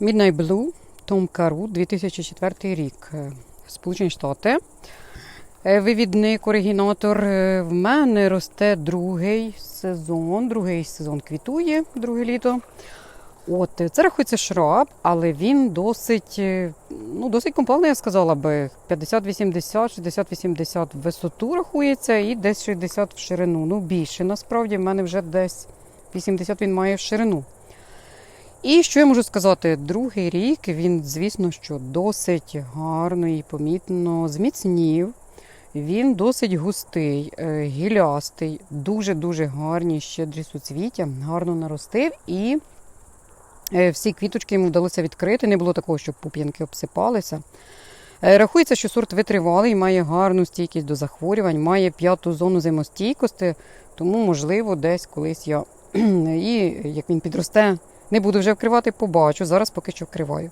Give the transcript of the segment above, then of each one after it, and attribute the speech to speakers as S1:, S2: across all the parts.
S1: Midnight Blue Том Кару 2004 рік. Е, Сполучені Штати. Е, Вивідник, оригінатор. Е, В мене росте другий сезон. Другий сезон квітує, друге літо. От, це рахується шраб, але він досить, ну, досить компактний, я сказала би. 50-80, 60-80 в висоту рахується і десь 60 в ширину. Ну, більше насправді в мене вже десь 80 він має в ширину. І що я можу сказати? Другий рік він, звісно, що досить гарно і помітно зміцнів. Він досить густий, е, гілястий, дуже-дуже гарні щедрі суцвіття, гарно наростив і е, всі квіточки йому вдалося відкрити. Не було такого, щоб пуп'янки обсипалися. Е, Рахується, що сорт витривалий, має гарну стійкість до захворювань, має п'яту зону зимостійкості, тому, можливо, десь колись я і як він підросте, не буду вже вкривати, побачу. Зараз поки що вкриваю.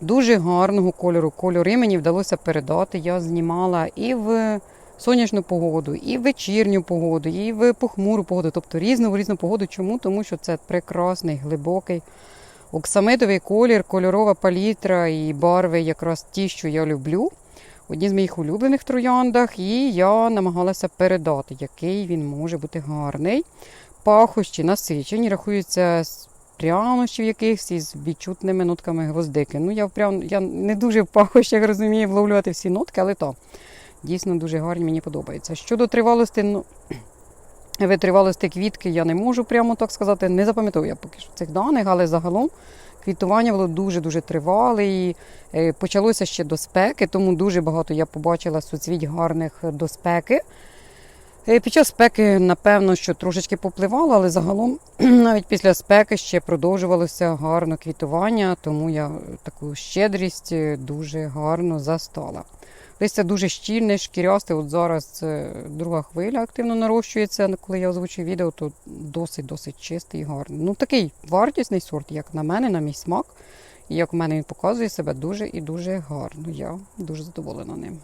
S1: Дуже гарного кольору. Кольори мені вдалося передати. Я знімала і в сонячну погоду, і в вечірню погоду, і в похмуру погоду, тобто різну різну погоду. Чому? Тому що це прекрасний, глибокий оксамитовий колір, кольорова палітра і барви якраз ті, що я люблю. Одні з моїх улюблених трояндах, і я намагалася передати, який він може бути гарний. Пахощі насичені, рахуються прянощів якихось із відчутними нотками гвоздики. Ну, я, прям, я не дуже в пахощах розумію вловлювати всі нотки, але то дійсно дуже гарні, мені подобається. Щодо тривалості, ну, витривалості квітки я не можу прямо так сказати. Не запам'ятаю я поки що цих даних, але загалом квітування було дуже-дуже тривале. І е, почалося ще до спеки, тому дуже багато я побачила суцвіть гарних до спеки. Е, Під час спеки, напевно, що трошечки попливало, але загалом навіть після спеки ще продовжувалося гарно квітування, тому я таку щедрість е, дуже гарно застала. Листя дуже щільне, шкірясте. От зараз е, друга хвиля активно нарощується. Коли я озвучую відео, то досить-досить чистий і гарний. Ну такий вартісний сорт, як на мене, на мій смак. І як в мене він показує себе дуже і дуже гарно. Я дуже задоволена ним.